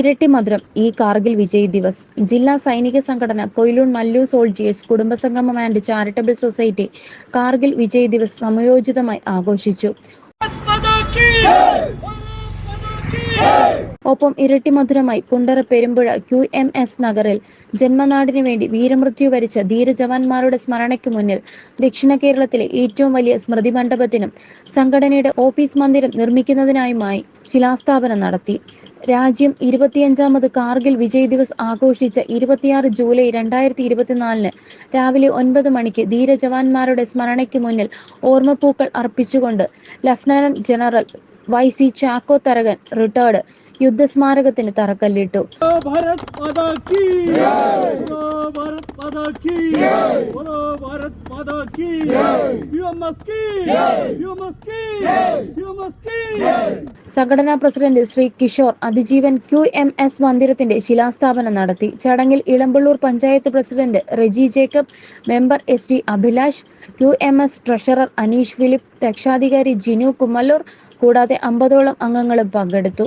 ഇരട്ടി മധുരം ഈ കാർഗിൽ വിജയ് ദിവസ്. ജില്ലാ സൈനിക സംഘടന കൊയിലൂൺ Mallu soldiers കുടുംബസംഗമം and charitable society Kargil Vijay Divas സമയോചിതമായി ആഘോഷിച്ചു. ഒപ്പം ഇരട്ടി മധുരമായി Kundara Perumpuzha Q M S നഗറിൽ ജന്മനാടിനു വേണ്ടി വീരമൃത്യു വരിച്ച ധീരജവാന്മാരുടെ സ്മരണയ്ക്ക് മുന്നിൽ ദക്ഷിണ കേരളത്തിലെ ഏറ്റവും വലിയ സ്മൃതി മണ്ഡപത്തിനും സംഘടനയുടെ ഓഫീസ് മന്ദിരം നിർമ്മിക്കുന്നതിനായുമായി ശിലാസ്ഥാപനം നടത്തി. രാജ്യം ഇരുപത്തിയഞ്ചാമത് കാർഗിൽ വിജയ് ദിവസ് ആഘോഷിച്ച ഇരുപത്തിയാറ് ജൂലൈ രണ്ടായിരത്തി ഇരുപത്തിനാലിന് രാവിലെ ഒൻപത് മണിക്ക് ധീരജവാന്മാരുടെ സ്മരണയ്ക്ക് മുന്നിൽ ഓർമ്മപ്പൂക്കൾ അർപ്പിച്ചുകൊണ്ട് lieutenant general Y C Chacko Tharakan retired യുദ്ധസ്മാരകത്തിന് തറക്കല്ലിട്ടു. ഭാരത് സംഘടനാ president Shri Kishore അതിജീവൻ Q M S മന്ദിരത്തിന്റെ ശിലാസ്ഥാപനം നടത്തി. ചടങ്ങിൽ Elampalloor panchayat president Reji Jacob member S T Abhilash Q M S treasurer Aneesh Philip രക്ഷാധികാരി ജിനു കുമ്മല്ലൂർ കൂടാതെ അമ്പതോളം അംഗങ്ങളും പങ്കെടുത്തു.